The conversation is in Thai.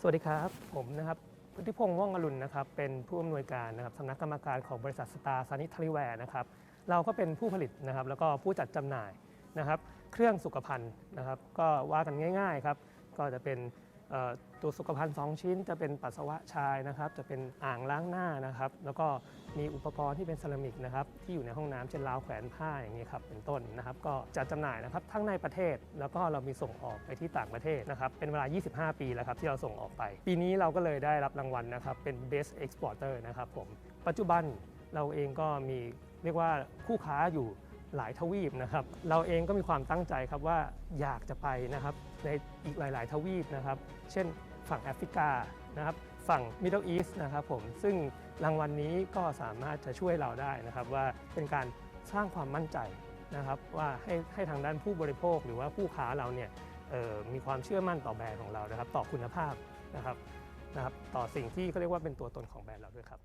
สวัสดีครับ ผมนะครับพุทธิพงษ์ว่องอรุณนะครับ เป็นผู้อำนวยการนะครับสำนักกรรมการของบริษัทสตาร์ซานิทริแวร์นะครับ เราก็เป็นผู้ผลิตนะครับ แล้วก็ผู้จัดจำหน่ายนะครับ เครื่องสุขภัณฑ์นะครับ ก็ว่ากันง่าย ๆ ครับ ก็จะเป็น ตัวสุขภัณฑ์2ชิ้นจะเป็นปัสสาวะชายนะครับ จะเป็นอ่างล้างหน้านะครับ แล้วก็มีอุปกรณ์ที่เป็นเซรามิกนะครับที่อยู่ในห้องน้ำเช่นราวแขวนผ้าอย่างนี้ครับเป็นต้นนะครับ ก็จัดจำหน่ายนะครับทั้งในประเทศ แล้วก็เรามีส่งออกไปที่ต่างประเทศนะครับเป็นเวลา 25 ปีแล้วครับที่เราส่งออกไป ปีนี้เราก็เลยได้รับรางวัลนะครับเป็น Best Exporter นะครับผมปัจจุบันเราเองก็มีเรียกว่าคู่ค้าอยู่ หลายทวีปนะครับ เราเองก็มีความตั้งใจครับว่าอยากจะไปนะครับในอีกหลาย ๆ ทวีปนะครับ เช่นฝั่งแอฟริกานะครับฝั่ง Middle East นะครับผมซึ่งรางวัลนนี้ก็สามารถจะช่วยเราได้นะครับว่าเป็นการสร้างความมั่นใจนะครับว่าให้ให้ทางด้านผู้บริโภคหรือว่าผู้ค้าเราเนี่ยออมีความเชื่อมั่นต่อแบรนด์ของเรานะครับ ต่อคุณภาพนะครับนะครับ ต่อสิ่งที่เขาเรียกว่าเป็นตัวตนของแบรนด์เราด้วยครับ